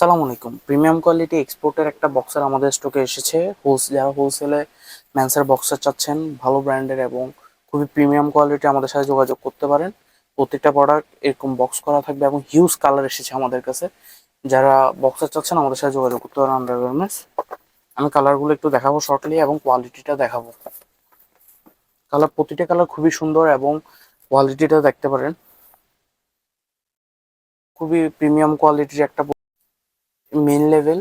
সালাম আলাইকুম। Premium quality এক্সপোর্টের একটা বক্সার আমাদের স্টকে এসেছে। হোলস যারা হোলসেলে ম্যান্সের বক্সার চাচ্ছেন, ভালো ব্র্যান্ডের এবং খুবই প্রিমিয়াম কোয়ালিটি আমাদের সাথে যোগাযোগ করতে পারেন। প্রত্যেকটা প্রোডাক্ট এরকম বক্স করা থাকবে এবং হিউজ কালার এসেছে আমাদের কাছে। যারা বক্সার চাচ্ছেন, আমাদের সাথে যোগাযোগ করতে পারেন আন্ডারগার্মেন্টস আমি কালারগুলো একটু দেখাবো শর্টলি এবং কোয়ালিটিটা দেখাবো। কালার প্রতিটা কালার খুবই সুন্দর এবং কোয়ালিটিটা দেখতে পারেন। খুবই প্রিমিয়াম কোয়ালিটির একটা মেন লেভেল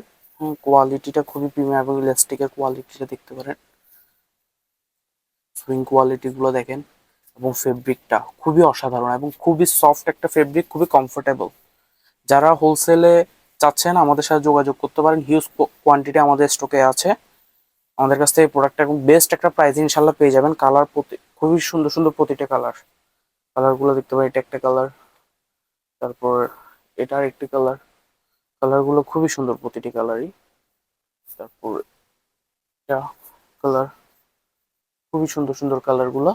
কোয়ালিটিটা খুবই প্রিমিয়াম এবং ইলাস্টিকের কোয়ালিটিটা দেখতে পারেন। সুইং কোয়ালিটিগুলো দেখেন এবং ফেব্রিকটা খুবই অসাধারণ এবং খুবই সফট একটা ফেব্রিক খুবই কমফোর্টেবল যারা হোলসেলে চাচ্ছেন, আমাদের সাথে যোগাযোগ করতে পারেন। হিউজ কোয়ান্টিটি আমাদের স্টকে আছে। আমাদের কাছ থেকে প্রোডাক্টটা এবং বেস্ট একটা প্রাইস ইনশাল্লাহ পেয়ে যাবেন। কালার প্রতি, খুবই সুন্দর সুন্দর প্রতিটা কালার কালারগুলো দেখতে পারেন, এটা একটা কালার তারপর এটার একটি কালার কালারগুলো খুবই সুন্দর প্রতিটি কালারই তারপর কালার খুবই সুন্দর সুন্দর কালারগুলো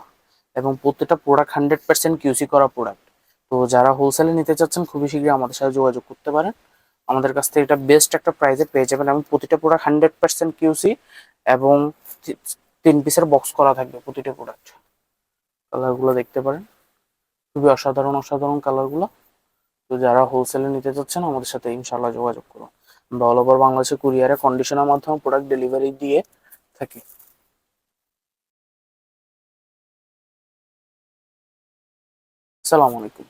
এবং প্রত্যেকটা প্রোডাক্ট হান্ড্রেড পার্সেন্ট কিউসি করা প্রোডাক্ট তো যারা হোলসেলে নিতে চাচ্ছেন, খুবই শীঘ্রই আমাদের সাথে যোগাযোগ করতে পারেন। আমাদের কাছ থেকে এটা বেস্ট একটা প্রাইসে পেয়ে যাবেন এবং প্রতিটা প্রোডাক্ট হান্ড্রেড পার্সেন্ট কিউসি এবং তিন পিসের বক্স করা থাকবে প্রতিটা প্রোডাক্ট কালারগুলো দেখতে পারেন। খুবই অসাধারণ অসাধারণ কালারগুলো তো যারা হোলসেলে নিতে চাচ্ছেন আমাদের সাথে ইনশাল্লাহ যোগাযোগ করুন। আমরা অল ওভার বাংলাদেশে কুরিয়ারে কন্ডিশনের মাধ্যমে প্রোডাক্ট ডেলিভারি দিয়ে থাকি। আসসালামু আলাইকুম।